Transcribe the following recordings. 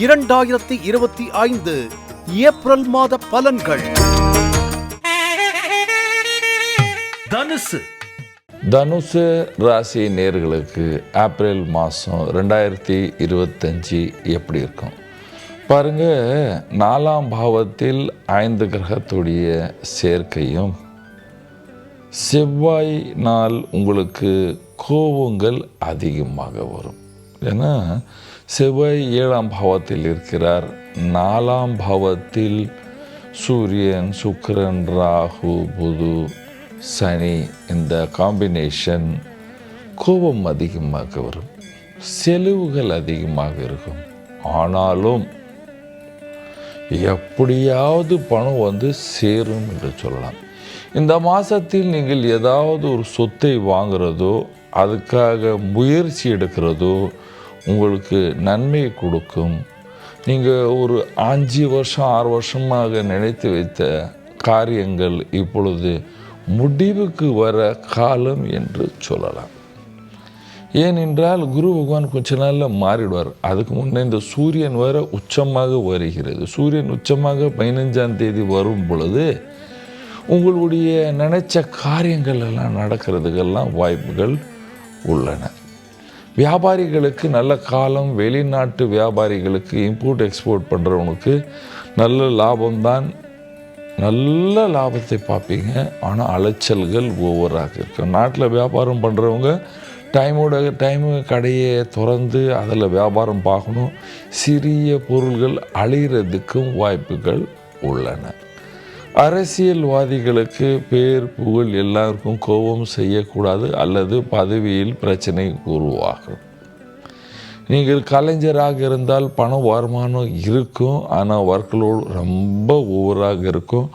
இரண்டாயிரத்தி இருபத்தி ஐந்து ஏப்ரல் மாத பலன்கள். தனுசு. தனுசு ராசி நேர்களுக்கு ஏப்ரல் மாதம் ரெண்டாயிரத்தி இருபத்தஞ்சி எப்படி இருக்கும்? பாருங்க நாலாம் பாவத்தில் ஐந்து கிரகத்துடைய சேர்க்கையும் செவ்வாய் நாள் உங்களுக்கு கோபங்கள் அதிகமாக வரும். ஏன்னா செவ்வாய் ஏழாம் பாவத்தில் இருக்கிறார். நாலாம் பாவத்தில் சூரியன் சுக்கரன் ராகு புது சனி இந்த காம்பினேஷன் கோபம் அதிகமாக வரும். செலவுகள் அதிகமாக இருக்கும். ஆனாலும் எப்படியாவது பணம் வந்து சேரும் என்று சொல்லலாம். இந்த மாதத்தில் நீங்கள் ஏதாவது ஒரு சொத்தை வாங்குறதோ அதுக்காக முயற்சி எடுக்கிறதோ உங்களுக்கு நன்மை கொடுக்கும். நீங்கள் ஒரு அஞ்சு வருஷம் ஆறு வருஷமாக நினைத்து வைத்த காரியங்கள் இப்பொழுது முடிவுக்கு வர காலம் என்று சொல்லலாம். ஏனென்றால் குரு பகவான் கொஞ்ச நாளில் மாறிடுவார். அதுக்கு முன்னே இந்த சூரியன் வர உச்சமாக வருகிறது. சூரியன் உச்சமாக பதினஞ்சாம் தேதி வரும் பொழுது உங்களுடைய நினைச்ச காரியங்கள் எல்லாம் நடக்கிறதுக்கெல்லாம் வாய்ப்புகள் உள்ளன. வியாபாரிகளுக்கு நல்ல காலம் வெளிநாட்டு வியாபாரிகளுக்கு இம்போர்ட் எக்ஸ்போர்ட் பண்ணுறவனுக்கு நல்ல லாபம்தான். நல்ல லாபத்தை பார்ப்பீங்க. ஆனால் அலைச்சல்கள் ஓவராக இருக்கும் நாட்டில் வியாபாரம் பண்ணுறவங்க டைமோட டைமு கடையை திறந்து அதில் வியாபாரம் பார்க்கணும். சிறிய பொருள்கள் அழிகிறதுக்கும் வாய்ப்புகள் உள்ளன. அரசியல்வாதிகளுக்கு பேர் புகழ் எல்லாருக்கும் கோபம் செய்யக்கூடாது அல்லது பதவியில் பிரச்சனை உருவாகும். நீங்கள் கலைஞராக இருந்தால் பண வருமானம் இருக்கும் ஆனால் ஒர்க்லோடு ரொம்ப ஓவராக இருக்கும்.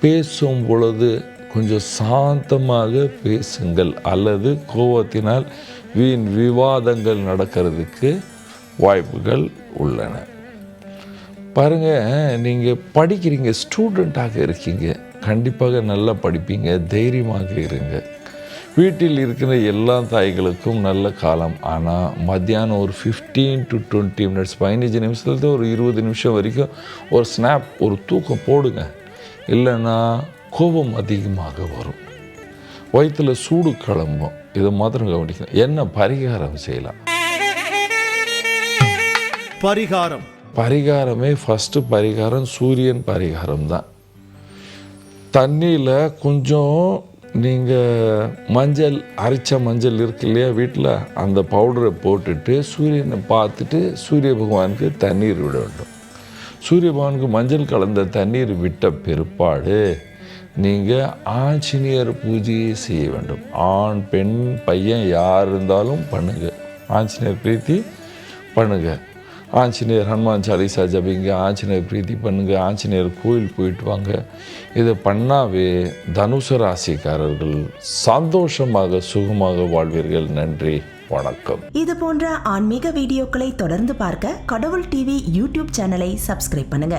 பேசும் பொழுது கொஞ்சம் சாந்தமாக பேசுங்கள் அல்லது கோபத்தினால் வீண் விவாதங்கள் நடக்கிறதுக்கு வாய்ப்புகள் உள்ளன. பாருங்கள் நீங்கள் படிக்கிறீங்க ஸ்டூடெண்ட்டாக இருக்கீங்க. கண்டிப்பாக நல்லா படிப்பீங்க தைரியமாக இருங்க. வீட்டில் இருக்கிற எல்லா தாய்களுக்கும் நல்ல காலம். ஆனால் மத்தியானம் ஒரு ஃபிஃப்டீன் டு டுவெண்ட்டி மினிட்ஸ் பதினஞ்சு நிமிஷத்துலேருந்து ஒரு இருபது நிமிஷம் வரைக்கும் ஒரு ஸ்னாப் ஒரு தூக்கம் போடுங்க. இல்லைன்னா கோபம் அதிகமாக வரும். வயிற்றில் சூடு கிளம்பும். இதை மாத்திரம் கவனிக்கணும். என்ன பரிகாரம் செய்யலாம்? பரிகாரம். பரிகாரமே ஃபஸ்ட்டு பரிகாரம் சூரியன் பரிகாரம் தான் தண்ணியில் கொஞ்சம் நீங்கள் மஞ்சள் அரைச்ச மஞ்சள் இருக்கு இல்லையா வீட்டில் அந்த பவுடரை போட்டுட்டு சூரியனை பார்த்துட்டு சூரிய பகவானுக்கு தண்ணீர் விட வேண்டும். சூரிய பகவானுக்கு மஞ்சள் கலந்த தண்ணீர் விட்ட பிற்பாடு நீங்கள் ஆஞ்சநேயர் பூஜையை செய்ய வேண்டும். ஆண் பெண் பையன் யார் இருந்தாலும் பண்ணுங்க. ஆஞ்சநேயர் பிரீத்தி பண்ணுங்கள் ஆஞ்சநேயர் ஹனுமான் சாலிசா ஜபிங்க ஆஞ்சநேயர் பிரீத்தி பண்ணுங்க ஆஞ்சநேயர் கோயில் போயிட்டு வாங்க. இதை பண்ணாவே தனுசு ராசிக்காரர்கள் சந்தோஷமாக சுகமாக வாழ்வீர்கள். நன்றி வணக்கம். இது போன்ற ஆன்மீக வீடியோக்களை தொடர்ந்து பார்க்க கடவுள் டிவி யூடியூப் சேனலை சப்ஸ்கிரைப் பண்ணுங்க.